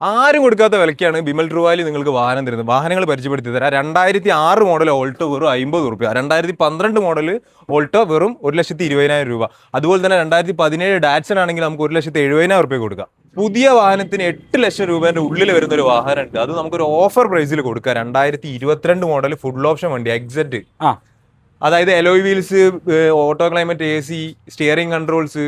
ആരും കൊടുക്കാത്ത വിലക്കാണ് ബിമൽ ട്രുവാലി നിങ്ങൾക്ക് വാഹനം തരുന്നത്. വാഹനങ്ങൾ പരിചയപ്പെടുത്തി തരാം. രണ്ടായിരത്തി ആറ് മോഡൽ ഓൾട്ടോ വെറും അമ്പത് റുപ്യ. രണ്ടായിരത്തി പന്ത്രണ്ട് മോഡൽ ഓൾട്ടോ വെറും ഒരു ലക്ഷത്തി ഇരുപതിനായിരം രൂപ. അതുപോലെ തന്നെ രണ്ടായിരത്തി പതിനേഴ് ഡാറ്റ്സൺ ആണെങ്കിൽ നമുക്ക് ഒരു ലക്ഷത്തി എഴുപതിനായിരം റുപ്യ കൊടുക്കാം. പുതിയ വാഹനത്തിന് എട്ട് ലക്ഷം രൂപേന്റെ ഉള്ളിൽ വരുന്ന ഒരു വാഹനം ഉണ്ട് അത് നമുക്കൊരു ഓഫർ പ്രൈസിൽ കൊടുക്കാം. രണ്ടായിരത്തി ഇരുപത്തിരണ്ട് മോഡൽ ഫുൾ ഓപ്ഷൻ വണ്ടി എക്സറ്റ് ആ. അതായത് alloy wheels auto climate A C steering controls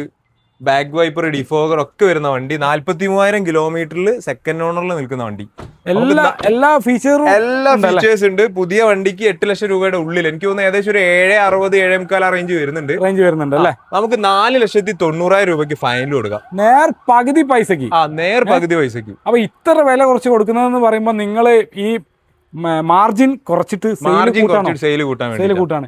back wiper defogger ഒക്കെ വരുന്ന വണ്ടി. നാല്പത്തി മൂവായിരം കിലോമീറ്ററിൽ സെക്കൻഡ് ഓണറിൽ നിൽക്കുന്ന വണ്ടി. എല്ലാ എല്ലാ ഫീച്ചറും എല്ലാ ഫീച്ചേഴ്സ് ഉണ്ട്. പുതിയ വണ്ടിക്ക് എട്ട് ലക്ഷം രൂപയുടെ ഉള്ളിൽ എനിക്ക് തോന്നുന്നു ഏകദേശം ഒരു ഏഴ് അറുപത് ഏഴേ മുക്കാൽ റേഞ്ച് വരുന്നുണ്ട്. റേഞ്ച് വരുന്നുണ്ട് അല്ലേ? നമുക്ക് നാല് ലക്ഷത്തി തൊണ്ണൂറായിരം രൂപയ്ക്ക് ഫൈനൽ കൊടുക്കാം. നേർ പകുതി പൈസക്ക്. ആ നേർ പകുതി പൈസക്ക്. അപ്പൊ ഇത്ര വില കുറച്ച് കൊടുക്കുന്നതെന്ന് പറയുമ്പോൾ നിങ്ങൾ ഈ മാർജിൻ കുറച്ചിട്ട് സെയിൽ മാർജിൻ കുറച്ചിട്ട് സെയിൽ കൂട്ടാൻ സെയിൽ വേണ്ടി കൂട്ടാണ്.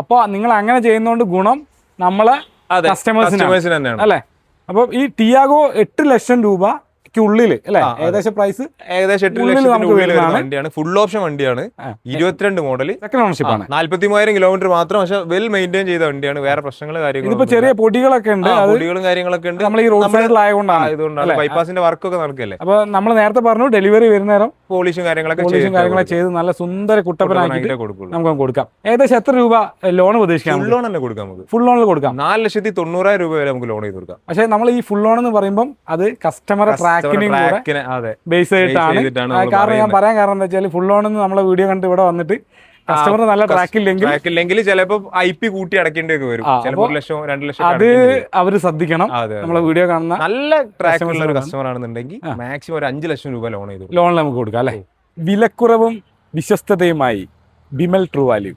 അപ്പൊ നിങ്ങൾ അങ്ങനെ ചെയ്യുന്നതുകൊണ്ട് ഗുണം നമ്മളെ കസ്റ്റമേഴ്സിന് തന്നെയാണ്. അല്ലെ? അപ്പൊ ഈ ടിയാഗോ എട്ട് ലക്ഷം രൂപയ്ക്ക് ഉള്ളിൽ അല്ലെ? ഏകദേശം പ്രൈസ് ഏകദേശം എട്ട് വരുന്നതാണ്. വണ്ടിയാണ്. ഫുൾ ഓപ്ഷൻ വണ്ടിയാണ്. ഇരുപത്തിരണ്ട് മോഡൽ സെക്കൻഡ് ഓണർഷിപ്പ് ആണ്. നാല്പത്തി മൂവായിരം കിലോമീറ്റർ മാത്രം പക്ഷെ വെൽ മെയിന്റെയിൻ ചെയ്ത വണ്ടിയാണ്. വേറെ പ്രശ്നങ്ങൾ കാര്യങ്ങളും ചെറിയ പൊടികളൊക്കെ ഉണ്ട്. പൊടികളും കാര്യങ്ങളൊക്കെ ഉണ്ട്. നമ്മൾ ഈ റോഡ് സൈഡിലായതുകൊണ്ടാണ് ആയതുകൊണ്ടാണ്. ബൈപ്പാസിന്റെ വർക്കൊക്കെ നടക്കല്ലേ? അപ്പൊ നമ്മൾ നേരത്തെ പറഞ്ഞു ഡെലിവറി വരുന്ന നേരം പോളിഷും കാര്യങ്ങളൊക്കെ പോളിഷും കാര്യങ്ങളൊക്കെ ചെയ്ത് നല്ല സുന്ദര കൊടുക്കുള്ളൂ. നമുക്ക് കൊടുക്കാം. ഏകദേശം എത്ര രൂപ ലോൺ പ്രതീക്ഷിക്കാം ഫുൾ ലോൺ തന്നെ കൊടുക്കാം നമുക്ക്? ഫുൾ ലോണിൽ കൊടുക്കാം. നാല് ലക്ഷത്തി തൊണ്ണൂറായിരം രൂപ വരെ നമുക്ക് ലോൺ ചെയ്ത് കൊടുക്കാം. പക്ഷെ നമ്മൾ ഈ ഫുൾ ലോൺ എന്ന് പറയുമ്പോൾ അത് കസ്റ്റമറെ ട്രാക്കിനും കൂടെ ട്രാക്കിന് അതെ. ബേസ് കാരണം ഞാൻ പറയാൻ കാരണം എന്താ വെച്ചാൽ ഫുൾ ലോൺ നമ്മളെ വീഡിയോ കണ്ട് ഇവിടെ വന്നിട്ട് കസ്റ്റമർ നല്ല ട്രാക്ക് ഇല്ലെങ്കിൽ ചിലപ്പോ ഐ പി കൂട്ടി അടക്കേണ്ടി ഒക്കെ വരും. ഒരു ലക്ഷം രണ്ട് ലക്ഷം അത്. അവർ ശ്രദ്ധിക്കണം. നമ്മളെ വീഡിയോ കാണുന്ന നല്ല ട്രാക്ക് ഉള്ള ഒരു കസ്റ്റമർ ആണെന്നുണ്ടെങ്കിൽ മാക്സിമം ഒരു അഞ്ച് ലക്ഷം രൂപ ലോൺ ചെയ്തു. ലോൺ നമുക്ക് കൊടുക്കാം അല്ലെ? വിലക്കുറവും വിശ്വസ്തതയുമായി ബിമൽ ട്രൂ വാല്യൂ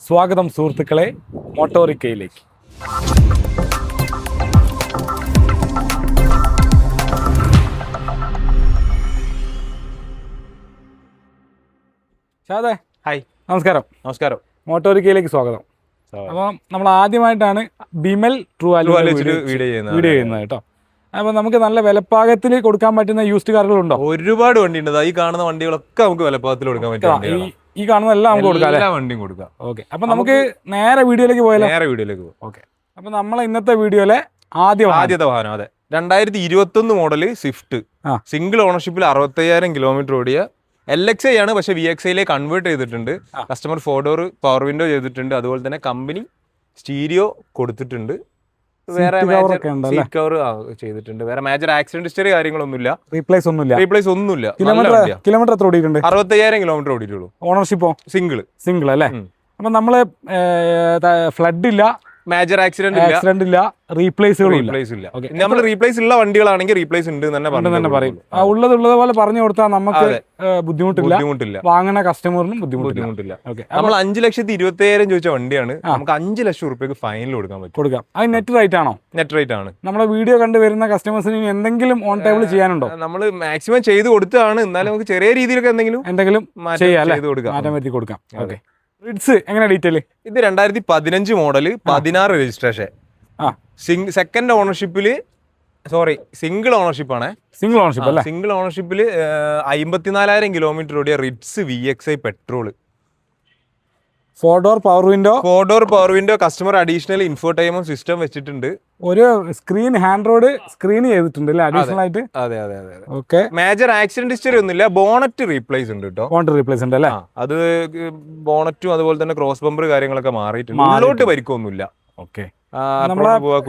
സ്വാഗതം സുഹൃത്തുക്കളെ മോട്ടോറിക്കയിലേക്ക്. ഷാദേ ഹായ്. നമസ്കാരം. നമസ്കാരം. മോട്ടോറിക്കയിലേക്ക് സ്വാഗതം. അപ്പോൾ നമ്മൾ ആദ്യമായിട്ടാണ് ബിമൽ ട്രൂ ആലു വീഡിയോ ചെയ്യുന്നത്. വീഡിയോ ചെയ്യുന്നത് കേട്ടോ. അപ്പോൾ നമുക്ക് നല്ല വിലപ്പാകത്തിൽ കൊടുക്കാൻ പറ്റുന്ന യൂസ്ഡ് കാറുകളുണ്ടോ? ഒരുപാട് വണ്ടി ഉണ്ട് ഈ കാണുന്ന വണ്ടികളൊക്കെ നമുക്ക് വിലപ്പാകത്തിൽ കൊടുക്കാൻ പറ്റും ഈ കാണുന്ന എല്ലാം നമുക്ക് കൊടുക്കാം എല്ലാ വണ്ടിയും കൊടുക്കാം. ഓക്കെ. അപ്പൊ നമുക്ക് നേരെ വീഡിയോയിലേക്ക് പോയാലോ? നേരെ വീഡിയോയിലേക്ക് പോകും ഓക്കെ. അപ്പൊ നമ്മളെ ഇന്നത്തെ വീഡിയോയിലെ ആദ്യ ആദ്യത്തെ വാഹനം അതെ. രണ്ടായിരത്തി ഇരുപത്തി ഒന്ന് മോഡൽ സ്വിഫ്റ്റ് സിംഗിൾ ഓണർഷിപ്പിൽ അറുപത്തയ്യായിരം കിലോമീറ്റർ ഓടിയ എൽ എക്സ് ഐ ആണ് പക്ഷെ വി എക്സ് ഐയിലേക്ക് കൺവേർട്ട് ചെയ്തിട്ടുണ്ട്. Customer four door power window ചെയ്തിട്ടുണ്ട്. അതുപോലെ തന്നെ കമ്പനി സ്റ്റീരിയോ കൊടുത്തിട്ടുണ്ട്. വേറെ കവർ ചെയ്തിട്ടുണ്ട്. വേറെ മേജർ ആക്സിഡന്റ് ഹിസ്റ്ററി കാര്യങ്ങളൊന്നുമില്ല. റീപ്ലേസ് ഒന്നുമില്ല? റീപ്ലേസ് ഒന്നുമില്ല. കിലോമീറ്റർ കിലോമീറ്റർ എത്ര ഓടിയിട്ടുണ്ട്? അറുപത്തയ്യായിരം കിലോമീറ്റർ ഓടിയിട്ടുള്ളൂ. ഓണർഷിപ്പോ സിംഗിൾ സിംഗിൾ അല്ലേ. അപ്പൊ നമ്മൾ ഫ്ലഡ് ഇല്ല. മേജർ ആക്സിഡന്റ് ഇല്ല. ആക്സിഡന്റ് ഇല്ല. റീപ്ലേസുകളും ഇല്ല. റീപ്ലേസ് ഇല്ല. നമ്മൾ റീപ്ലേസ് ഉള്ള വണ്ടികളാണെങ്കിൽ റീപ്ലേസ് ഉണ്ട് തന്നെ പറയും. ഉള്ളത് ഉള്ളത് പോലെ പറഞ്ഞു കൊടുത്താൽ നമുക്ക് ബുദ്ധിമുട്ടില്ല. ബുദ്ധിമുട്ടില്ല. വാങ്ങണ കസ്റ്റമറിനും ബുദ്ധിമുട്ടില്ല. നമ്മൾ അഞ്ച് ലക്ഷത്തി ഇരുപത്തി ചോദിച്ച വണ്ടിയാണ്. നമുക്ക് അഞ്ച് ലക്ഷം റുപ്യക്ക് ഫൈനൽ കൊടുക്കാൻ പറ്റും. കൊടുക്കാം. അത് നെറ്റ് റേറ്റ് ആണോ? നെറ്റ് റേറ്റ് ആണ്. നമ്മുടെ വീഡിയോ കണ്ട് വരുന്ന കസ്റ്റമേഴ്സിന് എന്തെങ്കിലും ഓൺ ടേബിൾ ചെയ്യാനുണ്ടോ? നമ്മൾ മാക്സിമം ചെയ്ത് കൊടുത്തതാണ്. എന്നാലും നമുക്ക് ചെറിയ രീതിയിലൊക്കെ എന്തെങ്കിലും എന്തെങ്കിലും മാറ്റം ചെയ്യാം ചെയ്ത് കൊടുക്കാം. മാറ്റം വരുത്തി കൊടുക്കാം. ഓക്കെ റിഡ്സ് എങ്ങനെ ഡീറ്റെയിൽ ഇത് രണ്ടായിരത്തി പതിനഞ്ച് മോഡൽ പതിനാറ് രജിസ്ട്രേഷൻ ആ. സിംഗ് സെക്കൻഡ് ഓണർഷിപ്പിൽ സോറി സിംഗിൾ ഓണർഷിപ്പ് ആണ്. സിംഗിൾ ഓണർഷിപ്പ് സിംഗിൾ ഓണർഷിപ്പിൽ അമ്പത്തിനാലായിരം കിലോമീറ്റർ ഓടിയ Ritz V X I petrol four door power window four door power window customer additional ഇൻഫോടൈമും system വെച്ചിട്ടുണ്ട്. ഒരു സ്ക്രീൻ ഹാൻഡ് റോഡ് സ്ക്രീൻ ചെയ്തിട്ടുണ്ട് അല്ലേ? അഡീഷണൽ ആയിട്ട്? അതെ അതെ അതെ ഓക്കെ മേജർ ആക്സിഡന്റ് ഹിസ്റ്ററി ഒന്നുമില്ല. ബോണറ്റ് റീപ്ലേസ് ഉണ്ട് കേട്ടോ ബോണറ്റ് റീപ്ലേസ് ഉണ്ട് അല്ലേ? അത് ബോണറ്റും അതുപോലെ തന്നെ ക്രോസ് ബമ്പർ കാര്യങ്ങളൊക്കെ മാറിയിട്ടുണ്ട്. മുന്നോട്ട് ഉള്ളോട്ട് പരിക്കൊന്നുമില്ല. ഓക്കെ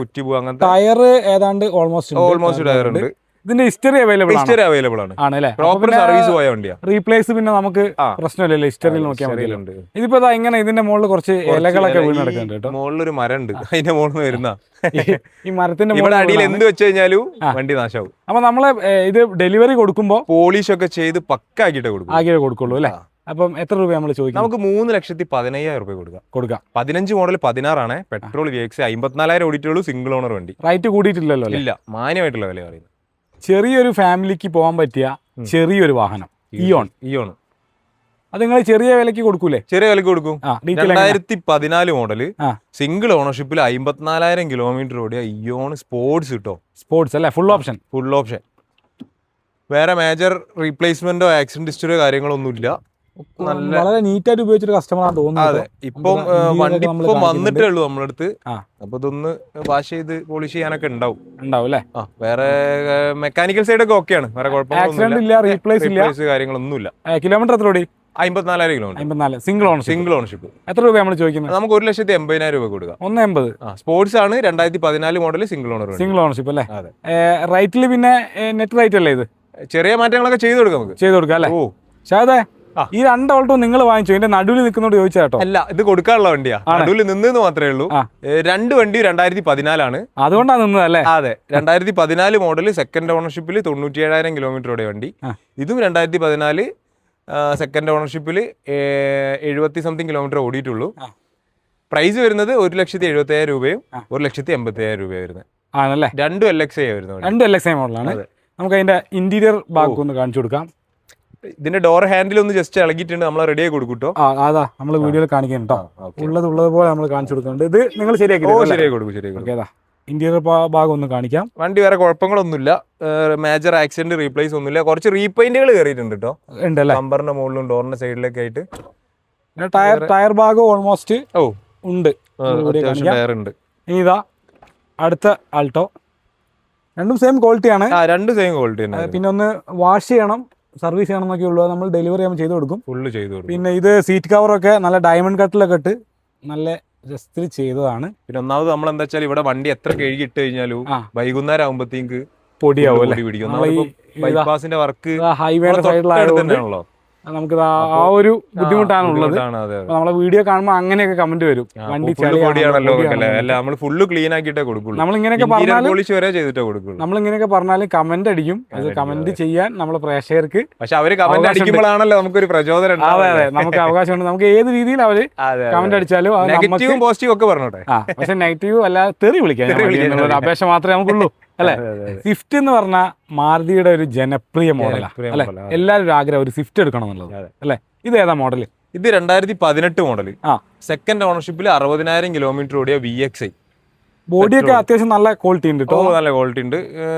കുറ്റി പോവാ അങ്ങനത്തെ ടയർ ഏതാണ്ട് ഓൾമോസ്റ്റ് ഓൾമോസ്റ്റ് ടയർ ഉണ്ട് ഇതിന്റെ ഹിസ്റ്ററി അവൈലബിൾ ഹിസ്റ്ററി അവൈലബിൾ ആണ്. ആണല്ലേ പ്രോപ്പർ സർവീസ് പോയ വണ്ടിയാ. റീപ്ലേസ് പിന്നെ നമുക്ക് പ്രശ്നമില്ല പ്രശ്നമില്ലല്ലോ ഹിസ്റ്ററിയിൽ നോക്കിയാൽ മതി. ഇതിപ്പോ ഇങ്ങനെ ഇതിന്റെ മുകളിൽ കുറച്ച് ഇലകളൊക്കെ വീണ് നടക്കുന്നുണ്ട് കേട്ടോ. ഒരു മരം ഉണ്ട് അതിന്റെ മുകളിൽ വരുന്ന. ഈ- മരത്തിന്റെ മുകളിൽ അടിയിൽ എന്ത് വെച്ച് കഴിഞ്ഞാലും വണ്ടി നാശാവും. അപ്പൊ നമ്മളെ ഇത് ഡെലിവറി കൊടുക്കുമ്പോ പോളിഷ് ഒക്കെ ചെയ്ത് പക്കാക്കിട്ടേ കൊടുക്കും ആകെ കൊടുക്കുള്ളൂ അല്ലേ? അപ്പം എത്ര രൂപ നമ്മൾ ചോദിക്കും നമുക്ക് മൂന്ന് ലക്ഷത്തി പതിനയ്യായിരം രൂപ കൊടുക്കാം. കൊടുക്കാം. പതിനഞ്ച് മോഡൽ പതിനാറാണ്. പെട്രോൾ വി എക്സ് അമ്പത്തിനാലായിരം ഓടിയിട്ടുള്ളൂ സിംഗിൾ ഓണർ വണ്ടി. റൈറ്റ് കൂടിയിട്ടില്ലല്ലോ ഇല്ല മാന്യമായിട്ടുള്ള വില പറയുന്നത്. ചെറിയൊരു ഫാമിലിക്ക് പോകാൻ പറ്റിയ ചെറിയൊരു വാഹനം ഇയോൺ ഇയോൺ അത് നിങ്ങൾ ചെറിയ വിലക്ക് കൊടുക്കൂലേ? ചെറിയ വിലക്ക് കൊടുക്കും. രണ്ടായിരത്തി പതിനാല് മോഡൽ സിംഗിൾ ഓണർഷിപ്പിൽ അമ്പത്തിനാലായിരം കിലോമീറ്റർ ഓടിയ ഇയോൺ സ്പോർട്സ് കിട്ടോ? സ്പോർട്സ് അല്ലേ? ഫുൾ ഓപ്ഷൻ ഫുൾ ഓപ്ഷൻ വേറെ മേജർ റീപ്ലേസ്മെന്റോ ആക്സിഡന്റ് ഹിസ്റ്ററിയോ കാര്യങ്ങളൊന്നുമില്ല. വളരെ നീറ്റായിട്ട് ഉപയോഗിച്ചൊരു കസ്റ്റമറാണ് തോന്നുന്നത് അതെ. ഇപ്പം. വണ്ടി ഇപ്പം. വന്നിട്ടേ ഉള്ളൂ നമ്മളടുത്ത്. അടുത്ത് അപ്പൊ ഇതൊന്ന് വാഷ് ചെയ്ത് പോളിഷ് ചെയ്യാനൊക്കെ ഉണ്ടാവും. ഉണ്ടാവും അല്ലേ? വേറെ മെക്കാനിക്കൽ സൈഡ് ഒക്കെ ഓക്കെയാണ് വേറെ ഇല്ല. റീപ്ലേസ് ഇല്ല കുഴപ്പമൊന്നുമില്ല കാര്യങ്ങളൊന്നുമില്ല. കിലോമീറ്റർ എത്ര ഓടി അമ്പത്തിനാലായിരം കിലോമീറ്റർ അമ്പത്തിനാല്. സിംഗിൾ ഓണർഷിപ്പ് സിംഗിൾ ഓണർഷിപ്പ് എത്ര രൂപ നമ്മൾ ചോദിക്കുന്നത്? നമുക്ക് ഒരു ലക്ഷത്തി എൺപതിനായിരം രൂപ കൊടുക്കാം. ഒന്ന് എൺപത്. സ്പോർട്സ് ആണ് രണ്ടായിരത്തി പതിനാല് model single owner single ownership അല്ലേ? റൈറ്റിൽ പിന്നെ നെറ്റ് റൈറ്റ് അല്ലേ ഇത്? ചെറിയ മാറ്റങ്ങളൊക്കെ ചെയ്തു കൊടുക്കാം നമുക്ക്. ചെയ്ത് കൊടുക്കാം അല്ലേ? ഓ. ആ. ഈ രണ്ട് ഓൾട്ടോ നിങ്ങൾ വാങ്ങിച്ചു? ഇതിന്റെ നടുവിൽ നിൽക്കുന്നോട് ചോദിച്ചാട്ടോ അല്ല ഇത് കൊടുക്കാനുള്ള വണ്ടിയാ. നടുവിൽ നിന്നെന്ന് മാത്രമേ ഉള്ളൂ. രണ്ട് വണ്ടി രണ്ടായിരത്തി പതിനാലാണ് അതുകൊണ്ടാണ് നിന്നത് അല്ലേ? അതെ രണ്ടായിരത്തി പതിനാല് മോഡൽ സെക്കൻഡ് ഓണർഷിപ്പിൽ തൊണ്ണൂറ്റി ഏഴായിരം കിലോമീറ്ററോടെ വണ്ടി ഇതും രണ്ടായിരത്തി പതിനാല് സെക്കൻഡ് ഓണർഷിപ്പിൽ എഴുപത്തി സംതിങ് കിലോമീറ്റർ ഓടിയിട്ടുള്ളൂ. പ്രൈസ് വരുന്നത് ഒരു ലക്ഷത്തി എഴുപത്തി അയ്യായിരം രൂപയും. ഒരു ലക്ഷത്തി എൺപത്തി അയ്യായിരം രൂപയും വരുന്നത്. ആണല്ലേ? രണ്ടും എൽ എക്സ് ഐ വരുന്നത് രണ്ടും എൽ എക്സ് ഐ മോഡലാണ് നമുക്ക് അതിന്റെ ഇന്റീരിയർ ഭാഗം ഒന്ന് കാണിച്ചു കൊടുക്കാം. ഇതിന്റെ ഡോർ ഹാൻഡിൽ ഒന്ന് ജസ്റ്റ് ഇളകിയിട്ടുണ്ട്. നമ്മൾ റെഡി ആയി കൊടുക്കൂട്ടോ അതാ. നമ്മൾ വീഡിയോയിൽ കാണിക്കുന്നുണ്ടോ ഉള്ളത് ഉള്ളത് പോലെ നമ്മൾ കാണിച്ചു കൊടുക്കുന്നുണ്ട്. ഇത് നിങ്ങൾ ശരിയാക്കി? ശരിയായി കൊടുക്കും ശരിയായി കൊടുക്കും ഇന്റീരിയർ ഭാഗം ഒന്ന് കാണിക്കാം. വണ്ടി വേറെ കുഴപ്പങ്ങളൊന്നുമില്ല. മേജർ ആക്സിഡന്റ് റീപ്ലേസ് ഒന്നുമില്ല. കുറച്ച് റീപെയിന്റുകൾ കയറിയിട്ടുണ്ട് കേട്ടോ ഉണ്ട് അല്ലേ ബമ്പറിന്റെ മുകളിലും ഡോറിന്റെ സൈഡിലൊക്കെ ആയിട്ട്. ടയർ ടയർ ഭാഗം ഓൾമോസ്റ്റ് ഓ. ഉണ്ട്. ടയർ ഉണ്ട് ഇനി ഇതാ അടുത്ത ആൾട്ടോ രണ്ടും സെയിം ക്വാളിറ്റിയാണ് രണ്ട് സെയിം ക്വാളിറ്റി പിന്നെ ഒന്ന് വാഷ് ചെയ്യണം. സർവീസ് ചെയ്യണമെന്നൊക്കെ ഉള്ളൂ. നമ്മൾ ഡെലിവറി ചെയ്യുമ്പോൾ ചെയ്ത് കൊടുക്കും. ഫുള്ള് ചെയ്ത് കൊടുക്കും. പിന്നെ ഇത് സീറ്റ് കവറൊക്കെ നല്ല ഡയമണ്ട് കട്ടിലൊക്കെ ഇട്ട് നല്ല ജസ്റ്റിൽ ചെയ്തതാണ്. പിന്നെ ഒന്നാമത് നമ്മൾ എന്താ വെച്ചാൽ ഇവിടെ വണ്ടി എത്ര കഴുകി ഇട്ട് കഴിഞ്ഞാലും. വൈകുന്നേരം ആകുമ്പോഴത്തേക്ക് പൊടിയാവും ബൈപ്പാസിന്റെ വർക്ക് ഹൈവേയുടെ സൈഡിലായതുകൊണ്ട് തന്നെയാണല്ലോ. നമുക്ക് ആ ഒരു ബുദ്ധിമുട്ടാണ് ഉള്ളത്. നമ്മളെ വീഡിയോ കാണുമ്പോൾ അങ്ങനെയൊക്കെ കമന്റ് വരും. വണ്ടി അല്ല നമ്മൾ ഫുള്ള് ക്ലീൻ ആക്കിയിട്ടേ കൊടുക്കുള്ളൂ. നമ്മൾ ഇങ്ങനെയൊക്കെ പറഞ്ഞാലും പോളിഷ് വരെ ചെയ്തിട്ടേ കൊടുക്കുള്ളൂ. നമ്മൾ ഇങ്ങനെയൊക്കെ പറഞ്ഞാലും കമന്റ് അടിക്കും. അത് കമന്റ് ചെയ്യാൻ നമ്മളെ പ്രേക്ഷകർക്ക് പക്ഷെ അവർ കമന്റ്. അടിക്കുമ്പോഴാണല്ലോ നമുക്കൊരു പ്രചോദനം അതെ അതെ. നമുക്ക് അവകാശമുണ്ട്. നമുക്ക് ഏത് രീതിയിൽ അവർ. കമന്റ് അടിച്ചാലും പോസിറ്റീവ് ഒക്കെ പറഞ്ഞോട്ടെ. പക്ഷെ നെഗറ്റീവ് അല്ലാതെ തെറി വിളിക്കാൻ അപേക്ഷ മാത്രമേ നമുക്കുള്ളൂ. അല്ലേ. സ്വിഫ്റ്റ് എന്ന് പറഞ്ഞാൽ മാരുതിയുടെ ഒരു ജനപ്രിയ മോഡലാണ് അല്ലെ? എല്ലാവരും ഒരു ആഗ്രഹം ഒരു സ്വിഫ്റ്റ് എടുക്കണം എന്നുള്ളത് അല്ലെ? ഇത് ഏതാ മോഡൽ ഇത് രണ്ടായിരത്തി പതിനെട്ട് മോഡൽ ആ. സെക്കൻഡ് ഓണർഷിപ്പിൽ അറുപതിനായിരം കിലോമീറ്റർ ഓടിയ വി എക്സ് ഐ ബോഡിയൊക്കെ അത്യാവശ്യം നല്ല ക്വാളിറ്റി ഉണ്ട് കേട്ടോ നല്ല ക്വാളിറ്റി ഉണ്ട്.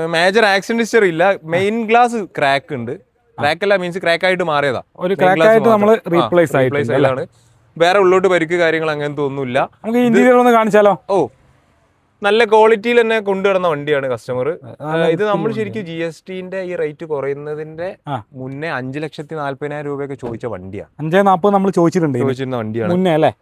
മേജർ ആക്സിഡന്റ് ഹിസ്റ്ററി ഇല്ല. മെയിൻ ഗ്ലാസ് ക്രാക്ക് ഉണ്ട്. ക്രാക്ക് അല്ല മീൻസ് ക്രാക്ക് ആയിട്ട് മാറിയതാ. ഒരു ക്രാക്ക് ആയിട്ട് നമ്മൾ റീപ്ലേസ് റീപ്ലേസ് ആയിട്ടാണ് വേറെ ഉള്ളോട്ട് പരിക്ക് കാര്യങ്ങൾ അങ്ങനത്തെ ഒന്നുമില്ല. നമുക്ക് ഇന്റീരിയർ ഒന്ന് കാണിച്ചാലോ? ഓ നല്ല ക്വാളിറ്റിയിൽ തന്നെ കൊണ്ടുവരുന്ന വണ്ടിയാണ് കസ്റ്റമർ ഇത് നമ്മൾ ശരിക്കും ജി എസ് ടിന്റെ ഈ റേറ്റ് കുറയുന്നതിന്റെ മുന്നേ അഞ്ചു ലക്ഷത്തി നാല്പതിനായിരം രൂപയൊക്കെ ചോദിച്ച വണ്ടിയാണ് അഞ്ചേ നാപ്പത് നമ്മൾ ചോദിച്ചിട്ടുണ്ട് ചോദിച്ചിരുന്ന വണ്ടിയാണ്. മുന്നേ അല്ലേ.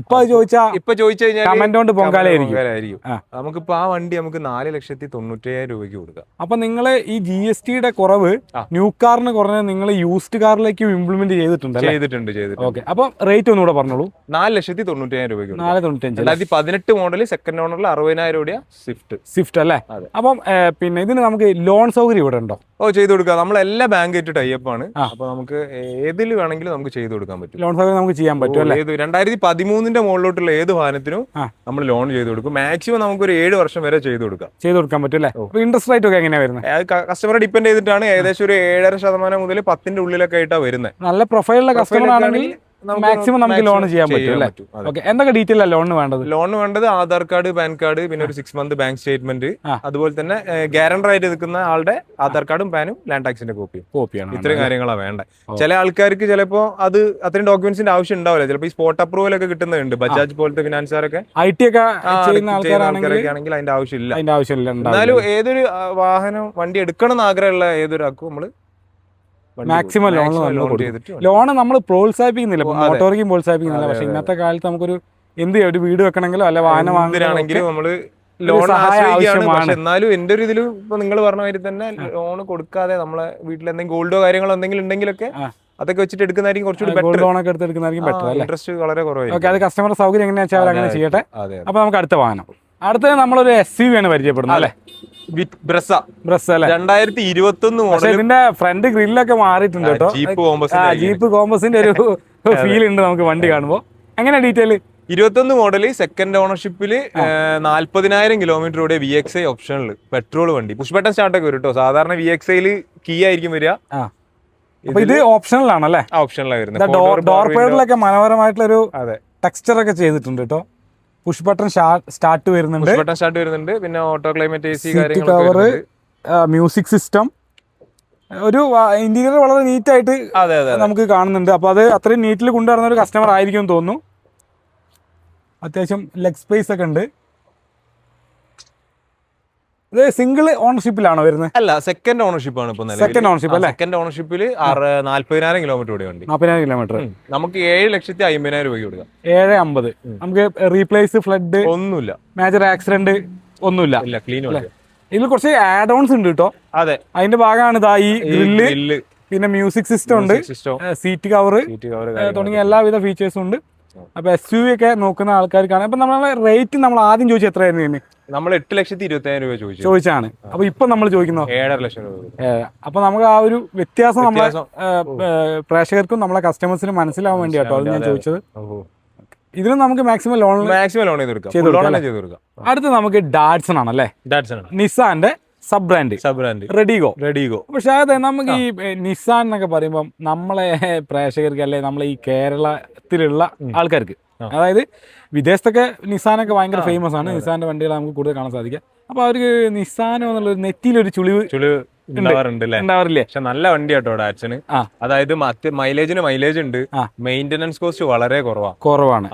ഇപ്പൊ ചോദിച്ചാൽ ചോദിച്ചാ ഇപ്പൊ ചോദിച്ചു കഴിഞ്ഞാൽ കമന്റ് കൊണ്ട് പൊങ്കാലായിരിക്കും. നമുക്കിപ്പോ ആ വണ്ടി നമുക്ക് നാല് ലക്ഷത്തി തൊണ്ണൂറ്റയ്യായിരം രൂപയ്ക്ക് കൊടുക്കാം. അപ്പൊ നിങ്ങൾ ഈ ജി എസ് ടിയുടെ കുറവ് ന്യൂ കാറിന് കുറഞ്ഞ നിങ്ങൾ യൂസ്ഡ് കാറിലേക്ക് ഇംപ്ലിമെന്റ് ചെയ്തിട്ടുണ്ട് ചെയ്തിട്ടുണ്ട് ചെയ്തിട്ടുണ്ട്. ഓക്കെ. അപ്പൊ റേറ്റ് ഒന്നുകൂടെ പറഞ്ഞോളൂ. നാല് ലക്ഷത്തി തൊണ്ണൂറ്റയ്യായിരം രൂപയ്ക്ക്. നാല് തൊണ്ണൂറ്റഞ്ച് രണ്ടായിരത്തി പതിനെട്ട് മോഡൽ സെക്കൻഡ് ഓണറിൽ അറുപതിനായിരം രൂപ സ്വിഫ്റ്റ്. സ്വിഫ്റ്റ് അല്ലേ? അപ്പം പിന്നെ ഇതിന് നമുക്ക് ലോൺ സൗകര്യം ഇവിടെ ഉണ്ടോ? ഓ ചെയ്തു കൊടുക്കാം. നമ്മൾ എല്ലാ ബാങ്ക് ആയിട്ട് ടൈപ്പ് ആണ്. അപ്പൊ നമുക്ക് ഏതിൽ വേണമെങ്കിലും നമുക്ക് ചെയ്തു കൊടുക്കാൻ പറ്റും. ലോൺ സൗകര്യം നമുക്ക് ചെയ്യാൻ പറ്റും അല്ലേ? ഏത് രണ്ടായിരത്തി പതിമൂന്നിന്റെ മുകളിലോട്ടുള്ള ഏത് വാഹനത്തിനും നമ്മൾ ലോൺ ചെയ്തു കൊടുക്കും. മാക്സിമം നമുക്ക് ഒരു ഏഴ് വർഷം വരെ ചെയ്തു കൊടുക്കാം. ചെയ്തു കൊടുക്കാൻ പറ്റും അല്ലേ? ഇൻട്രസ്റ്റ് റേറ്റ് ഒക്കെ എങ്ങനെയാ വരുന്നത്? കസ്റ്റമറെ ഡിപെൻഡ് ചെയ്തിട്ടാണ് ഏകദേശം ഒരു ഏഴര ശതമാനം മുതൽ പത്തിന്റെ ഉള്ളിലൊക്കെ ആയിട്ടാണ് വരുന്നത്. നല്ല പ്രൊഫൈലുള്ള കസ്റ്റമർ ആണെങ്കിൽ മാക്സിമം നമുക്ക് ലോൺ ചെയ്യാൻ പറ്റും ഓക്കെ എന്തൊക്കെ ഡീറ്റെയിൽ ആണ് ലോണിന് വേണ്ടത്? ലോൺ വേണ്ടത് ആധാർ കാർഡ് പാൻ കാർഡ് പിന്നെ ഒരു സിക്സ് മന്ത് ബാങ്ക് സ്റ്റേറ്റ്മെന്റ് അതുപോലെ തന്നെ ഗ്യാരണ്ടർ ആയിട്ട് നിൽക്കുന്ന ആളുടെ ആധാർ കാർഡും പാനും ലാൻഡ് ടാക്സിന്റെ കോപ്പിയും കോപ്പിയാണ് ഇത്രയും കാര്യങ്ങളാണ് വേണ്ടത് ചില ആൾക്കാർക്ക് ചിലപ്പോ അത് അത്രയും ഡോക്യുമെന്റ്സിന്റെ ആവശ്യം ഉണ്ടാവില്ല. ചിലപ്പോ ഈ സ്പോട്ട് അപ്രൂവൽ ഒക്കെ കിട്ടുന്നുണ്ട് ബജാജ് പോലത്തെ ഫിനാൻസുകാരൊക്കെ ഐ ടി ഒക്കെ ആൾക്കാരാണെങ്കിൽ ആണെങ്കിൽ അതിന്റെ ആവശ്യമില്ല. അതിന്റെ ആവശ്യമില്ല എന്നാലും ഏതൊരു വാഹനം വണ്ടി എടുക്കണം എന്ന് ആഗ്രഹമുള്ള ഏതൊരാൾക്കും നമ്മൾ loan ലോൺ ലോൺ നമ്മൾ പ്രോത്സാഹിപ്പിക്കുന്നില്ല. മോട്ടോറിക്കും പ്രോത്സാഹിപ്പിക്കുന്നില്ല. പക്ഷെ ഇന്നത്തെ കാലത്ത് നമുക്കൊരു എന്ത് ചെയ്യാം, ഒരു വീട് വെക്കണമെങ്കിലോ അല്ലെ വാഹനം വാങ്ങണമെങ്കിലോ നമ്മൾ ലോൺ ആശ്രയിക്കുകയാണ്. എന്നാലും എന്റെ ഒരു ഇതിലും ഇപ്പൊ നിങ്ങൾ പറഞ്ഞ മാതിരി തന്നെ ലോൺ കൊടുക്കാതെ നമ്മളെ വീട്ടിൽ എന്തെങ്കിലും ഗോൾഡോ കാര്യങ്ങളോ എന്തെങ്കിലും ഉണ്ടെങ്കിലൊക്കെ അതൊക്കെ വെച്ചിട്ട് എടുക്കുന്നതായിരിക്കും കുറച്ചുകൂടി ബെറ്റർ ലോൺ ഒക്കെ എടുത്തെടുക്കുന്നതായിരിക്കും ബെറ്റർ അല്ലേ? ഇൻട്രസ്റ്റ് വളരെ കുറവായിരിക്കും. അത് കസ്റ്റമർ സൗകര്യം എങ്ങനെയാ വെച്ചാൽ അവർ അങ്ങനെ ചെയ്യട്ടെ. അപ്പൊ നമുക്ക് അടുത്ത വാഹനം. അടുത്തത് നമ്മളൊരു എസ് യു ആണ് പരിചയപ്പെടുന്നത് അല്ലേ? ബ്രസ. ബ്രസ അല്ലേ? രണ്ടായിരത്തി ഇരുപത്തി ഒന്ന് പക്ഷെ ഇതിന്റെ ഫ്രണ്ട് ഗ്രില്ലൊക്കെ മാറിയിട്ടുണ്ട് കേട്ടോ. ജീപ്പ് കോമ്പസ് ജീപ്പ് കോമ്പസിന്റെ ഒരു ഫീൽ ഉണ്ട് നമുക്ക് വണ്ടി കാണുമ്പോൾ എങ്ങനെ ഡീറ്റെയിൽ ഇരുപത്തൊന്ന് മോഡൽ സെക്കൻഡ് ഓണർഷിപ്പിൽ നാല്പതിനായിരം കിലോമീറ്റർ കൂടെ വി എക്സ് ഐ ഓപ്ഷനിൽ പെട്രോൾ വണ്ടി. പുഷ് ബട്ടൺ സ്റ്റാർട്ട് ഒക്കെ വരും കേട്ടോ സാധാരണ വി എക്സ് ഐയിൽ കീ ആയിരിക്കും വരിക. ഇത് ഓപ്ഷണൽ ആണല്ലേ ആ ഓപ്ഷനിലാണ് വരുന്നത്. ഡോർ പേഡിലൊക്കെ മനോഹരമായിട്ടുള്ള ഒരു ടെക്സ്ചർ ഒക്കെ ചെയ്തിട്ടുണ്ട് കേട്ടോ പുഷ് ബട്ടൺ സ്റ്റാർട്ട് വരുന്നുണ്ട്. ബട്ടൺ സ്റ്റാർട്ട് വരുന്നുണ്ട്. പിന്നെ auto climate A C cover. Music system ഒരു ഇന്റീരിയർ വളരെ നീറ്റ് ആയിട്ട് നമുക്ക് കാണുന്നുണ്ട്. അപ്പോൾ അത് അത്രയും നീറ്റിൽ കൊണ്ടുവരുന്ന ഒരു കസ്റ്റമർ ആയിരിക്കും തോന്നുന്നു. അത്യാവശ്യം ലെഗ് സ്പേസ് ഒക്കെ ഉണ്ട്. ഇത് സിംഗിൾ ഓണർഷിപ്പിലാണോ വരുന്നത്? അല്ല സെക്കൻഡ് ഓണർഷിപ്പ് ആണ് ഇപ്പൊ സെക്കൻഡ് ഓണർഷിപ്പ് അല്ലേ? സെക്കൻഡ് ഓണർഷിപ്പിൽ നാല്പതിനായിരം കിലോമീറ്റർ ഓടിയ വണ്ടി നാൽപ്പതിനായിരം കിലോമീറ്റർ നമുക്ക് ഏഴ് ലക്ഷത്തി അമ്പതിനായിരം രൂപ കൊടുക്കാം. ഏഴ് അമ്പത്. നമുക്ക് റീപ്ലേസ് ഫ്ലഡ് ഒന്നുമില്ല. മേജർ ആക്സിഡന്റ് ഒന്നുമില്ല. ഇല്ല ക്ലീൻ ഇതിൽ കുറച്ച് ആഡ് ഓൺസ് ഉണ്ട് കേട്ടോ. അതെ. അതിന്റെ ഭാഗമാണ് ഇതാ ഈ ഗ്രില്ല് പിന്നെ മ്യൂസിക് സിസ്റ്റം ഉണ്ട്. സീറ്റ് കവർ സീറ്റ് കവർ തുടങ്ങിയ എല്ലാവിധ ഫീച്ചേഴ്സും ഉണ്ട്. അപ്പൊ എസ് യു വി ഒക്കെ നോക്കുന്ന ആൾക്കാർക്കാണ് അപ്പൊ നമ്മളെ റേറ്റ് നമ്മൾ ആദ്യം ചോദിച്ചത് എത്രയായിരുന്നു ഇനി നമ്മൾ എട്ട് ലക്ഷത്തി ഇരുപത്തി രൂപ ചോദിച്ചു. ചോദിച്ചാണ് അപ്പൊ ഇപ്പൊ നമ്മൾ ചോദിക്കുന്നോ? ഏഴര ലക്ഷം രൂപ. അപ്പൊ നമുക്ക് ആ ഒരു വ്യത്യാസം നമ്മളെ പ്രേക്ഷകർക്കും നമ്മളെ കസ്റ്റമേഴ്സിനും മനസ്സിലാവാൻ വേണ്ടി കേട്ടോ അത് ഞാൻ ചോദിച്ചത്. ഇതിന് നമുക്ക് മാക്സിമം ലോൺ മാക്സിമം ലോൺ ചെയ്ത് കൊടുക്കാം അടുത്ത് നമുക്ക് ഡാഡ്സൺ ആണല്ലേ? Datsun നിസാന്റെ sub brand sub brand Redigo Redigo പക്ഷെ അതെ നമുക്ക് ഈ നിസാൻ എന്നൊക്കെ പറയുമ്പോൾ നമ്മളെ പ്രേക്ഷകർക്ക് അല്ലെ നമ്മളെ ഈ കേരളത്തിലുള്ള ആൾക്കാർക്ക്. അതായത് വിദേശത്തൊക്കെ നിസാനൊക്കെ ഭയങ്കര ഫേമസ് ആണ്. നിസാന്റെ വണ്ടികൾ നമുക്ക് കൂടുതൽ കാണാൻ സാധിക്കുക. അപ്പൊ അവർക്ക് നിസാനോ എന്നുള്ള നെറ്റിയിലൊരു ചുളിവ് ചുളിവ് ഉണ്ടാവാറില്ലേ? പക്ഷെ നല്ല വണ്ടി കേട്ടോ അച്ഛൻ അതായത് മറ്റ് മൈലേജിന് മൈലേജ് ഉണ്ട്. മെയിന്റനൻസ് കോസ്റ്റ് വളരെ കുറവാണ്. കുറവാണ്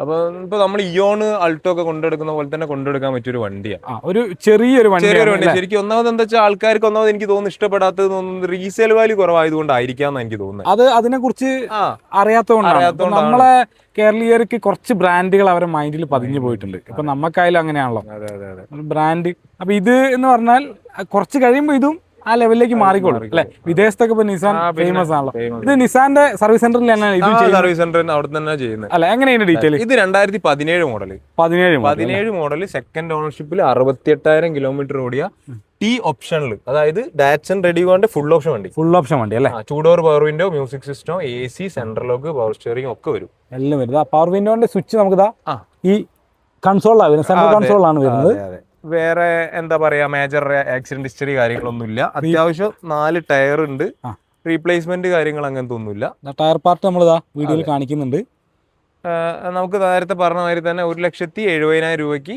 അപ്പൊ ഇപ്പൊ നമ്മൾ ഇയോണ് അൾട്ടോ ഒക്കെ കൊണ്ടെടുക്കുന്ന പോലെ തന്നെ കൊണ്ടെടുക്കാൻ പറ്റിയൊരു വണ്ടിയാണ് ഒരു ചെറിയൊരു ചെറിയൊരു വണ്ടി. ശരിക്കും ഒന്നാമത് എന്താ വെച്ചാൽ ആൾക്കാർക്ക് ഒന്നാമത് എനിക്ക് തോന്നുന്നു ഇഷ്ടപ്പെടാത്തത് തോന്നുന്നത് റീസെയിൽ വാല്യൂ കുറവായതുകൊണ്ടായിരിക്കാന്ന് എനിക്ക് തോന്നുന്നത്. അത് അതിനെ കുറിച്ച് അറിയാത്തതുകൊണ്ടാണ്. നമ്മളെ കേരളീയർക്ക് കുറച്ച് ബ്രാൻഡുകൾ അവരുടെ മൈൻഡിൽ പതിഞ്ഞു പോയിട്ടുണ്ട്. ഇപ്പൊ നമുക്കായാലും അങ്ങനെയാണല്ലോ. ബ്രാൻഡ്. അപ്പൊ ഇത് എന്ന് പറഞ്ഞാൽ കുറച്ച് കഴിയുമ്പോൾ ഇതും ആ ലെവലിലേക്ക് മാറിക്കോളും അല്ലെ? വിദേശത്തൊക്കെ ഇപ്പൊ നിസാൻ ഫേമസ് ആണല്ലോ. ഇത് നിസാന്റെ സർവീസ് സെന്ററിൽ തന്നെയാണ് സർവീസ് സെന്റർ അവിടെ തന്നെ ചെയ്യുന്നത്. അല്ല എങ്ങനെയാണ് ഡീറ്റെയിൽ ഇത് രണ്ടായിരത്തി പതിനേഴ് മോഡൽ പതിനേഴ് പതിനേഴ് മോഡൽ സെക്കൻഡ് ഓണർഷിപ്പിൽ അറുപത്തി എട്ടായിരം കിലോമീറ്റർ ഓടിയ ടി ഓപ്ഷനിൽ അതായത് ഡാറ്റ്സൺ റെഡി വേണ്ട ഫുൾ ഓപ്ഷൻ വണ്ടി. ഫുൾ ഓപ്ഷൻ വണ്ടി അല്ലേ? ചൂടോർ power window music system A C central lock power steering ഒക്കെ വരും. എല്ലാം വരുന്നത് പവർ വിൻഡോന്റെ സ്വിച്ച് നമുക്ക് ഈ കൺസോളാണ് വരുന്നത് സെൻട്രൽ. കൺസോളാണ് വരുന്നത്. വേറെ എന്താ പറയാ മേജർ ആക്സിഡന്റ് ഹിസ്റ്ററി കാര്യങ്ങളൊന്നുമില്ല. അത്യാവശ്യം നാല് ടയർ ഉണ്ട്. റീപ്ലേസ്മെന്റ് കാര്യങ്ങൾ അങ്ങനത്തെ ഒന്നുമില്ല. ടയർ പാർട്ട് നമ്മൾ വീഡിയോയിൽ കാണിക്കുന്നുണ്ട്. നമുക്ക് നേരത്തെ പറഞ്ഞ മാതിരി തന്നെ ഒരു ലക്ഷത്തി എഴുപതിനായിരം രൂപയ്ക്ക്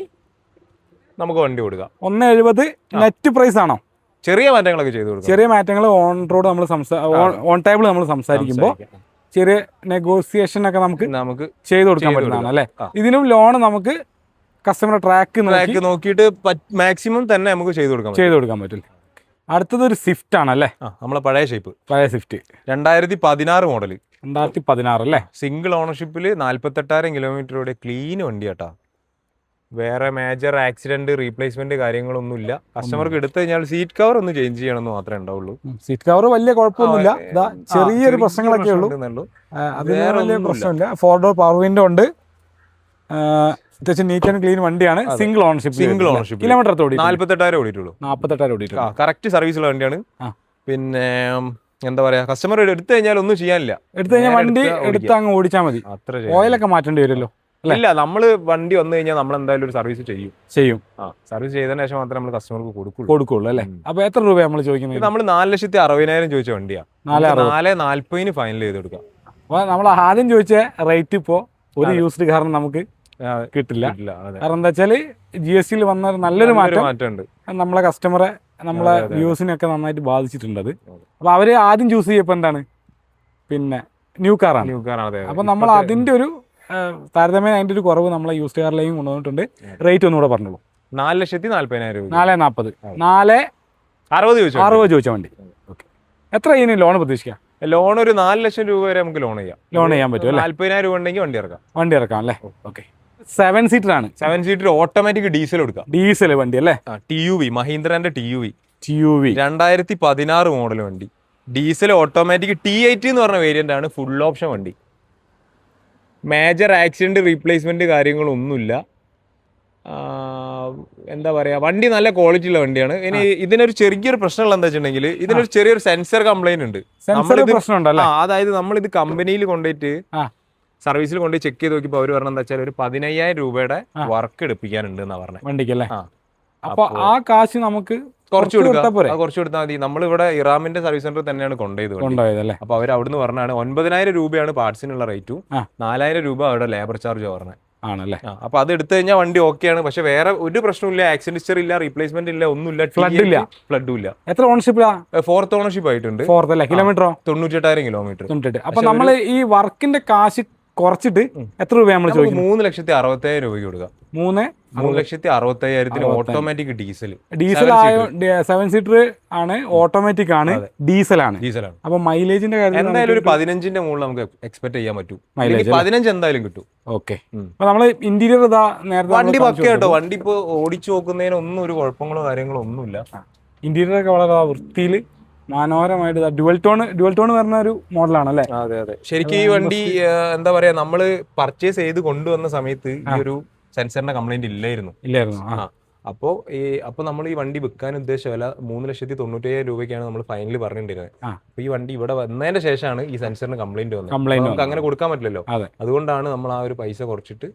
നമുക്ക് വണ്ടി കൊടുക്കാം. ഒന്ന് എഴുപത് നെറ്റ് പ്രൈസ് ആണോ? ചെറിയ മാറ്റങ്ങളൊക്കെ ചെയ്തു കൊടുക്കും. ചെറിയ മാറ്റങ്ങൾ ഓൺ റോഡ് നമ്മൾ ഓൺ ടേബിൾ നമ്മൾ സംസാരിക്കുമ്പോൾ ചെറിയ നെഗോസിയേഷൻ ഒക്കെ നമുക്ക് നമുക്ക് ചെയ്തു കൊടുക്കാൻ പറ്റുന്നതാണ് അല്ലേ? ഇതിനും ലോൺ നമുക്ക് കസ്റ്റമർ ട്രാക്ക് ട്രാക്ക് നോക്കിയിട്ട് മാക്സിമം തന്നെ നമുക്ക് ചെയ്തു കൊടുക്കാം ചെയ്തു കൊടുക്കാൻ പറ്റും. അടുത്തത് ഒരു സ്വിഫ്റ്റ് ആണ് അല്ലേ നമ്മളെ പഴയ ഷേപ്പ് പഴയ സ്വിഫ്റ്റ് രണ്ടായിരത്തി പതിനാറ് മോഡൽ രണ്ടായിരത്തി പതിനാറ് അല്ലേ? സിംഗിൾ ഓണർഷിപ്പിൽ നാല്പത്തെട്ടായിരം കിലോമീറ്ററോടെ ക്ലീൻ വണ്ടി കേട്ടാ വേറെ മേജർ ആക്സിഡന്റ് റീപ്ലേസ്മെന്റ് കാര്യങ്ങളൊന്നും ഇല്ല കസ്റ്റമർക്ക് എടുത്തു കഴിഞ്ഞാൽ സീറ്റ് കവർ ഒന്ന് ചേഞ്ച് ചെയ്യണമെന്ന് മാത്രമേ ഉണ്ടാവുള്ളൂ. സീറ്റ് കവർ വലിയ കുഴപ്പമൊന്നുമില്ല. ചെറിയൊരു പ്രശ്നങ്ങളൊക്കെ ഉള്ളൂ. അതിന് വലിയ. പ്രശ്നമില്ല. ഫോർ ഡോർ പവർ വിൻഡോ ഉണ്ട്. അത്യാവശ്യം നീറ്റ് ആൻഡ് ക്ലീൻ വണ്ടിയാണ് single ownership single ownership kilometre ഓടി നാല്പത്തെട്ടായിരം ഓടിയിട്ടുള്ളൂ. നാല്പത്തെട്ടായിരം ഓടിയിട്ടുള്ളൂ കറക്റ്റ് സർവീസുള്ള വണ്ടിയാണ്. പിന്നെ എന്താ പറയാ കസ്റ്റമർ എടുത്തു കഴിഞ്ഞാൽ ഒന്നും ചെയ്യാനില്ല. എടുത്തു കഴിഞ്ഞാൽ വണ്ടി എടുത്ത് അങ്ങ് ഓടിച്ചാൽ മതി. ഓയിലൊക്കെ മാറ്റേണ്ടി വരുമല്ലോ ഇല്ല നമ്മൾ വണ്ടി വന്നു കഴിഞ്ഞാൽ നമ്മൾ എന്തായാലും ഒരു സർവീസ് ചെയ്യും. ചെയ്യും. സർവീസ് ചെയ്തതിന് ശേഷം മാത്രമേ നമ്മൾ കസ്റ്റമർക്ക് കൊടുക്കുള്ളൂ. കൊടുക്കുള്ളൂ അല്ലേ. അപ്പൊ എത്ര രൂപ നമ്മൾ ചോദിക്കുന്നത്? നമ്മൾ നാല് ലക്ഷത്തി അറുപതിനായിരം ചോദിച്ച വണ്ടിയാ. നാല് നാല്പതിന് ഫൈനൽ ചെയ്ത് കൊടുക്കാം. നമ്മൾ ആദ്യം ചോദിച്ച റേറ്റ് ഇപ്പോ ഒരു യൂസ്ഡ് കാരണം നമുക്ക് കിട്ടില്ല. കാരണം എന്താ വെച്ചാൽ ജി എസ് ടിയിൽ വന്ന നല്ലൊരു മാറ്റം നമ്മളെ കസ്റ്റമറെ നമ്മളെ വ്യൂസിനെയൊക്കെ നന്നായിട്ട് ബാധിച്ചിട്ടുണ്ട് അത്. അപ്പൊ അവർ ആദ്യം ചൂസ് ചെയ്യപ്പോ എന്താണ്? പിന്നെ ന്യൂ കാറാണ് ന്യൂ കാർ അതെ അപ്പൊ നമ്മൾ അതിന്റെ ഒരു താരതമ്യം താരതമ്യേന അതിന്റെ ഒരു കുറവ് നമ്മളെ യൂസ്ഡ് കാറിലേക്കും കൊണ്ടുവന്നിട്ടുണ്ട്. റേറ്റ് ഒന്നുകൂടെ പറഞ്ഞോളൂ. നാല് ലക്ഷത്തി നാല്പതിനായിരം രൂപ നാല് നാൽപ്പത് നാല് അറുപത് ചോദിച്ചു? അറുപത് ചോദിച്ച വണ്ടി. എത്ര ഇനി ലോൺ പ്രതീക്ഷിക്കാം? ലോൺ ഒരു നാല് ലക്ഷം രൂപ വരെ നമുക്ക് ലോൺ ചെയ്യാം. ലോൺ ചെയ്യാൻ പറ്റും നാല്പതിനായിരം രൂപ ഉണ്ടെങ്കിൽ വണ്ടി ഇറക്കാം. വണ്ടി ഇറക്കാം അല്ലേ? ഓക്കെ സെവൻ സീറ്റർ ആണ്. സെവൻ സീറ്റർ ഓട്ടോമാറ്റിക് ഡീസൽ കൊടുക്കാം ഡീസൽ വണ്ടി അല്ലേ? T U V മഹീന്ദ്രന്റെ T U V T U V രണ്ടായിരത്തി പതിനാറ് മോഡൽ വണ്ടി. ഡീസൽ ഓട്ടോമാറ്റിക് ടി എയ്റ്റ് എന്ന് പറഞ്ഞ വേരിയന്റ് ആണ് ഫുൾ ഓപ്ഷൻ വണ്ടി. മേജർ ആക്സിഡന്റ് റീപ്ലേസ്മെന്റ് കാര്യങ്ങളൊന്നുമില്ല. എന്താ പറയാ വണ്ടി നല്ല ക്വാളിറ്റി ഉള്ള വണ്ടിയാണ്. ഇനി ഇതിനൊരു ചെറിയൊരു പ്രശ്നമുള്ള എന്താ വെച്ചിട്ടുണ്ടെങ്കിൽ ഇതിനൊരു ചെറിയൊരു സെൻസർ കംപ്ലൈന്റ് ഉണ്ട്. സെൻസർ നമ്മളിത് പ്രശ്നമുണ്ടല്ലേ അതായത് നമ്മൾ ഇത് കമ്പനിയിൽ കൊണ്ടുപോയിട്ട്. സർവീസിൽ കൊണ്ട് ചെക്ക് ചെയ്ത് നോക്കിയപ്പോൾ അവർ പറഞ്ഞത് വെച്ചാൽ ഒരു പതിനയ്യായിരം രൂപയുടെ വർക്ക് എടുപ്പിക്കാനുണ്ട് എന്നാ പറഞ്ഞത് വണ്ടിക്കല്ലേ. അപ്പൊ ആ കാശ് നമുക്ക് കുറച്ച് കൊടുക്കാം. കുറച്ച് കൊടുത്താൽ മതി. നമ്മൾ ഇവിടെ ഇറാമിന്റെ സർവീസ് സെന്റർ തന്നെയാണ് കൊണ്ടുപോയത്. കൊണ്ടുപോയത് അല്ലേ അപ്പൊ അവർ അവിടുന്ന് പറഞ്ഞാണ് ഒൻപതിനായിരം രൂപയാണ് പാർട്സിനുള്ള റേറ്റും. നാലായിരം രൂപ അവിടെ ലേബർ ചാർജ് പറഞ്ഞത് ആണല്ലേ? അപ്പൊ അത് എടുത്തു കഴിഞ്ഞാൽ വണ്ടി ഓക്കെയാണ്. പക്ഷെ വേറെ ഒരു പ്രശ്നമില്ല ആക്സിഡന്റ് ഇല്ല റീപ്ലേസ്മെന്റ് ഇല്ല ഒന്നുമില്ല. ഫ്ലഡ് ഇല്ല. ഫ്ലഡും ഇല്ല. എത്ര ഓണർഷിപ്പാ ഫോർത്ത് ഓണർഷിപ്പ് ആയിട്ടുണ്ട്. ഫോർത്ത് അല്ലേ? കിലോമീറ്ററോ തൊണ്ണൂറ്റെട്ടായിരം കിലോമീറ്റർ തൊണ്ണൂറ്റെട്ട്. അപ്പൊ നമ്മൾ ഈ വർക്കിന്റെ കാശ് കുറച്ചിട്ട് എത്ര രൂപ നമ്മൾ ചോദിക്കും മൂന്ന് ലക്ഷത്തി അറുപത്തയ്യായിരം രൂപയ്ക്ക് കൊടുക്കാം. മൂന്ന് മൂന്ന് ലക്ഷത്തി അറുപത്തയ്യായിരത്തിന് ഓട്ടോമാറ്റിക് ഡീസൽ ഡീസൽ ആയ സെവൻ സീറ്റർ ആണ് ഓട്ടോമാറ്റിക് ആണ് ഡീസൽ ആണ്. ഡീസലാണ് അപ്പൊ മൈലേജിന്റെ കാര്യം എന്തായാലും ഒരു പതിനഞ്ചിന്റെ മുകളിൽ നമുക്ക് എക്സ്പെക്ട് ചെയ്യാൻ പറ്റും. മൈലേജ് പതിനഞ്ച് എന്തായാലും കിട്ടും. ഓക്കെ. അപ്പൊ നമ്മൾ ഇന്റീരിയർ ഇതാ നേരത്തെ വണ്ടി പക്ക കേട്ടോ. വണ്ടി ഇപ്പൊ ഓടിച്ചു നോക്കുന്നതിന് ഒന്നും ഒരു കുഴപ്പങ്ങളോ കാര്യങ്ങളോ ഒന്നുമില്ല. ഇന്റീരിയർ ഒക്കെ വളരെ വൃത്തിയിൽ മനോഹരമായിട്ട് ഡുവൽ ടോൺ ഡുവൽ ടോൺ വരുന്ന ഒരു മോഡലാണ് അല്ലേ അതെ. അതെ ശരിക്കും ഈ വണ്ടി എന്താ പറയാ നമ്മൾ പർച്ചേസ് ചെയ്ത് കൊണ്ടുവന്ന സമയത്ത് ഈ ഒരു സെൻസറിന്റെ കംപ്ലൈന്റ് ഇല്ലായിരുന്നു. ഇല്ലായിരുന്നു ആ ആ അപ്പോ ഈ അപ്പൊ നമ്മൾ ഈ വണ്ടി വിൽക്കാൻ ഉദ്ദേശിച്ച വില മൂന്ന് ലക്ഷത്തി തൊണ്ണൂറ്റയ്യായിരം രൂപയ്ക്കാണ് നമ്മൾ ഫൈനൽ പറഞ്ഞിട്ടുണ്ടായിരുന്നത് അപ്പോൾ അപ്പൊ ഈ വണ്ടി ഇവിടെ വന്നതിന്റെ ശേഷമാണ് ഈ സെൻസറിന് കംപ്ലൈന്റ് വന്നത്. കംപ്ലൈന്റ് നമുക്ക് അങ്ങനെ കൊടുക്കാൻ പറ്റില്ലല്ലോ. അതുകൊണ്ടാണ് നമ്മൾ ആ ഒരു പൈസ കുറച്ചിട്ട്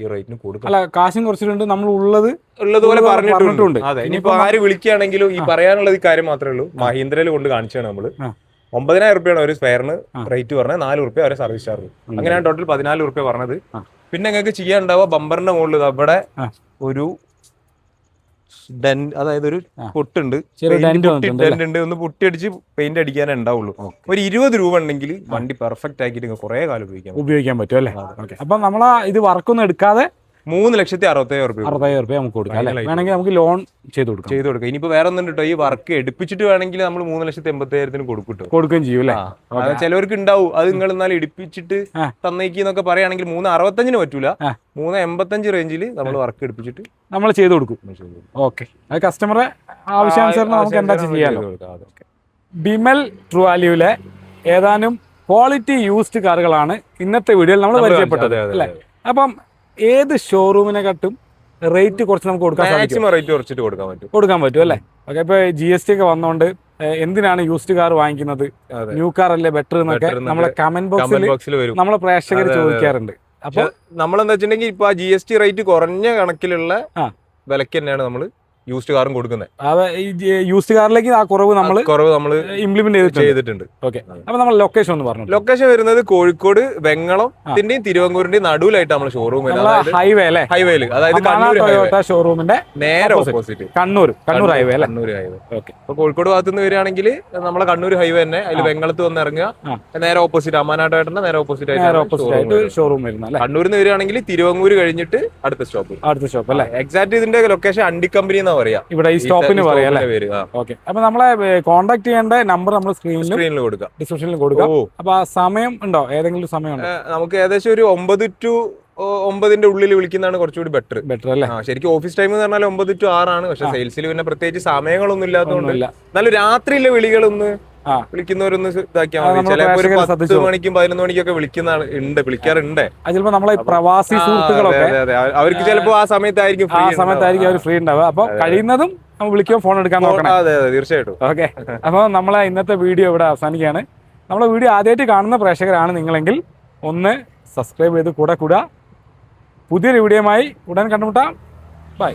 ഈ റേറ്റിന് കൊടുക്കുന്നത്. അല്ല കാശും കുറച്ചിട്ടുണ്ട് നമ്മൾ ഉള്ളത് ഉള്ളതുപോലെ ഉള്ളത് പറഞ്ഞിട്ടുണ്ട്. അതെ ഇനിയിപ്പോ ആര് വിളിക്കുകയാണെങ്കിലും ഈ പറയാനുള്ളത് കാര്യം മാത്രമേ ഉള്ളൂ. മഹീന്ദ്രയിൽ കൊണ്ട് കാണിച്ചാണ് നമ്മൾ. ആ. ഒമ്പതിനായിരം റുപ്യാണ് ഒരു സ്പെയറിന് റേറ്റ് പറഞ്ഞത്. നാല് റുപ്യ അവരെ സർവീസ് ചാർജ്. അങ്ങനെയാണ് ടോട്ടൽ പതിനാല് റുപ്യ പറഞ്ഞത്. പിന്നെ നിങ്ങൾക്ക് ചെയ്യാനുണ്ടാവുക ബമ്പറിന്റെ മുകളിൽ അവിടെ ഒരു ഡെൻ അതായത് ഒരു. പൊട്ടുണ്ട്. ഉണ്ട് ഒന്ന് പൊട്ടി അടിച്ച് പെയിന്റ് അടിക്കാനേ ഉണ്ടാവുള്ളൂ. ഒരു ഇരുപത് രൂപ ഉണ്ടെങ്കിൽ വണ്ടി പെർഫെക്റ്റ് ആക്കിയിട്ട് കുറെ കാലം ഉപയോഗിക്കാം ഉപയോഗിക്കാൻ പറ്റും അല്ലേ? അപ്പൊ നമ്മളാ ഇത് വർക്കൊന്നും എടുക്കാതെ മൂന്ന് ലക്ഷത്തി അറുപത്തയ്യായിരം റുപ്യ അറുപതായിരം റുപ്യ നമുക്ക് കൊടുക്കാം അല്ലേ? വേണമെങ്കിൽ നമുക്ക് ലോൺ ചെയ്ത് കൊടുക്കാം. ചെയ്ത് കൊടുക്കാം. ഇനിയിപ്പോ വേറെ ഒന്നും കേട്ടോ ഈ വർക്ക് എടുപ്പിച്ചിട്ട് വേണമെങ്കിൽ നമ്മൾ മൂന്ന് ലക്ഷത്തി എൺപത്തയ്യായിരത്തിന് കൊടുക്കും കൊടുക്കുകയും ചെയ്യും അല്ലേ? ചിലവർക്ക് ഉണ്ടാവും. അത് നിങ്ങൾ എന്നാൽ എടുപ്പിച്ചിട്ട്. തന്നേക്ക് എന്നൊക്കെ പറയുകയാണെങ്കിൽ മൂന്ന് അറുപത്തഞ്ചിന് പറ്റൂല. മൂന്ന് എൺപത്തഞ്ച് റേഞ്ചിൽ നമ്മൾ വർക്ക് എടുപ്പിച്ചിട്ട് നമ്മൾ ചെയ്ത് കൊടുക്കും. ഓക്കെ. അത് കസ്റ്റമറെ ആവശ്യാനുസരണം നമുക്ക് എന്താ ചെയ്യാലോ. ബിമൽ ട്രുവാലിയിലെ ഏതാനും ക്വാളിറ്റി യൂസ്ഡ് കാറുകളാണ് ഇന്നത്തെ വീഡിയോയിൽ നമ്മൾ പരിചയപ്പെട്ടത് അല്ലേ? അപ്പം ഏത് ഷോറൂമിനെ ഷോറൂമിനെക്കാട്ടും റേറ്റ് കുറച്ച് നമുക്ക് കൊടുക്കാൻ സാധിക്കും. റേറ്റ് കുറച്ചിട്ട് കൊടുക്കാൻ പറ്റും. കൊടുക്കാൻ പറ്റും അല്ലേ? ഓക്കെ ഇപ്പൊ ജി എസ് ടി ഒക്കെ വന്നോണ്ട് എന്തിനാണ് യൂസ്ഡ് കാർ വാങ്ങിക്കുന്നത്? ന്യൂ കാർ അല്ലേ ബെറ്റർ എന്നൊക്കെ നമ്മളെ കമന്റ് ബോക്സിൽ നമ്മളെ പ്രേക്ഷകർ. ചോദിക്കാറുണ്ട്. അപ്പൊ നമ്മളെന്താ വെച്ചിട്ടുണ്ടെങ്കിൽ ഇപ്പൊ ജി എസ് ടി റേറ്റ് കുറഞ്ഞ കണക്കിലുള്ള. വിലക്ക് തന്നെയാണ് നമ്മൾ യൂസ്ഡ് കാറും കൊടുക്കുന്നത് യൂസ്ഡ് കാറിലേക്ക് ആ കുറവ് നമ്മൾ കുറവ് നമ്മൾ ഇംപ്ലിമെന്റ് ചെയ്തിട്ടുണ്ട്. ഓക്കെ അപ്പൊ നമ്മൾ ലൊക്കേഷൻ ഒന്ന് പറഞ്ഞു ലൊക്കേഷൻ വരുന്നത് കോഴിക്കോട് വെങ്ങളത്തിന്റെയും തിരുവനന്തപുരത്തിന്റെയും നടുവിലായിട്ട് നമ്മൾ ഷോറൂം ഹൈവേ അല്ലേ? ഹൈവേയിൽ അതായത് ടൊയോട്ട ഷോറൂമിന്റെ നേരെ. ഓപ്പോസിറ്റ് കണ്ണൂർ കണ്ണൂർ ഹൈവേ അല്ലേ? കണ്ണൂർ ഹൈവേ ഓക്കെ അപ്പൊ കോഴിക്കോട് ഭാഗത്ത് നിന്ന് വരികയാണെങ്കിൽ നമ്മളെ കണ്ണൂർ ഹൈവേ തന്നെ. അതിൽ വെങ്ങളത്ത് വന്ന് ഇറങ്ങുക. നേരെ ഓപ്പോസിറ്റ് അമാനാട്ടായിട്ടുണ്ട് നേരെ ഓപ്പോസിറ്റ് ആയിട്ട് ഷോറൂം വരുന്നത് കണ്ണൂരിൽ നിന്ന് വരികയാണെങ്കിൽ തിരുവങ്ങൂർ കഴിഞ്ഞിട്ട് അടുത്ത സ്റ്റോപ്പ് അടുത്ത സ്റ്റോപ്പ് അല്ലേ? എക്സാക്ട് ഇതിന്റെ ലൊക്കേഷൻ അണ്ടി കമ്പനി എന്നാ പറയാ. ഇവിടെ ഈ സ്റ്റോപ്പിന് പറയാം അല്ലേ? ഓക്കെ അപ്പൊ നമ്മളെ കോൺടാക്ട് ചെയ്യേണ്ട നമ്പർ നമ്മൾ സ്ക്രീനിൽ സ്ക്രീനിൽ കൊടുക്കാം. ഡിസ്ക്രിപ്ഷനിൽ കൊടുക്കാം. അപ്പൊ ആ സമയം ഉണ്ടോ? ഏതെങ്കിലും സമയം നമുക്ക് ഏകദേശം ഒരു ഒമ്പത് ടു ഒമ്പതിന്റെ ഉള്ളിൽ വിളിക്കുന്നതാണ് കുറച്ചുകൂടി ബെറ്റർ ബെറ്റർ അല്ലേ? ശരിക്കും ഓഫീസ് ടൈം എന്ന് പറഞ്ഞാൽ ഒമ്പത് ടു ആറാണ്. പക്ഷെ സെയിൽസിൽ പിന്നെ പ്രത്യേകിച്ച് സമയങ്ങളൊന്നും ഇല്ലാത്തതുകൊണ്ട് എന്നാലും രാത്രിയിലെ വിളികളൊന്ന് വിളിക്കുന്നവരൊന്ന് ഇതാക്കിയാൽ. മണിക്കും പതിനൊന്ന് മണിക്കൊക്കെ വിളിക്കുന്നതാണ് ഉണ്ട് വിളിക്കാറുണ്ട്. ചിലപ്പോ നമ്മളെ പ്രവാസി സുഹൃത്തുക്കളൊക്കെ. അവർക്ക് ചിലപ്പോ ആ സമയത്തായിരിക്കും ആ സമയത്തായിരിക്കും അവർ. ഫ്രീ ഉണ്ടാവുക. അപ്പൊ കഴിയുന്നതും വിളിക്കുമ്പോൾ ഫോൺ എടുക്കാൻ നോക്കണം. അതെ അതെ തീർച്ചയായിട്ടും. ഓക്കെ. അപ്പോൾ നമ്മളെ ഇന്നത്തെ വീഡിയോ ഇവിടെ അവസാനിക്കുകയാണ്. നമ്മളെ വീഡിയോ ആദ്യമായിട്ട് കാണുന്ന പ്രേക്ഷകരാണ് നിങ്ങളെങ്കിൽ ഒന്ന് സബ്സ്ക്രൈബ് ചെയ്ത് കൂടെ കൂടുക. പുതിയൊരു വീഡിയോയുമായി ഉടൻ കണ്ടുമുട്ടാം. ബൈ